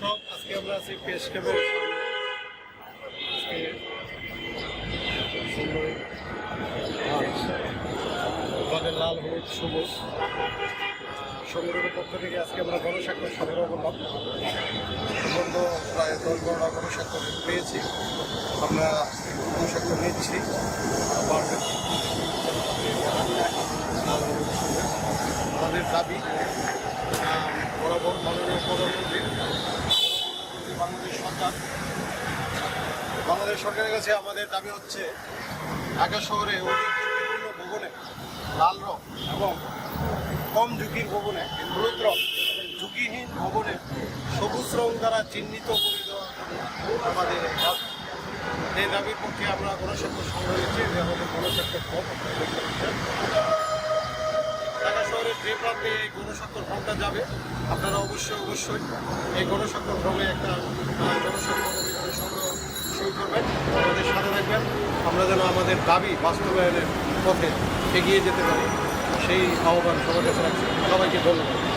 দর্শক আজকে আমরা আছি পেশ সুন্দর, আমাদের লাল হলুদ, সবুজ। সংগঠনের পক্ষ থেকে আজকে আমরা গণস্বাক্ষর সংগ্রহ করলাম। পর্যন্ত প্রায় দশ বারোটা গণস্বাক্ষর পেয়েছি। আমরা গণস্বাক্ষর নিচ্ছি। আমাদের দাবি বরাবর বাংলাদেশ সরকারের কাছে আমাদের দাবি হচ্ছে, ঢাকা শহরে ঝুঁকিপূর্ণ ভবনে লাল রং এবং কম ঝুঁকির ভবনে হলুদ রং, ঝুঁকিহীন ভবনে সবুজ রং দ্বারা চিহ্নিত করে দেওয়া আমাদের এই দাবির পক্ষে আমরা গণস্বাক্ষর সংগ্রহ যে আমাদের গণস্বাক্ষর কম যে প্রান্তে এই গণস্বাক্ষর ফর্মটা যাবে, আপনারা অবশ্যই অবশ্যই এই গণস্বাক্ষর ফর্মে একটা গণস্বাক্ষর শুরু করবেন। আমাদের সাথে থাকবেন। আমরা যেন আমাদের দাবি বাস্তবায়নের পথে এগিয়ে যেতে পারি, সেই আহ্বান সবার কাছে রাখছি। সবাইকে ধন্যবাদ।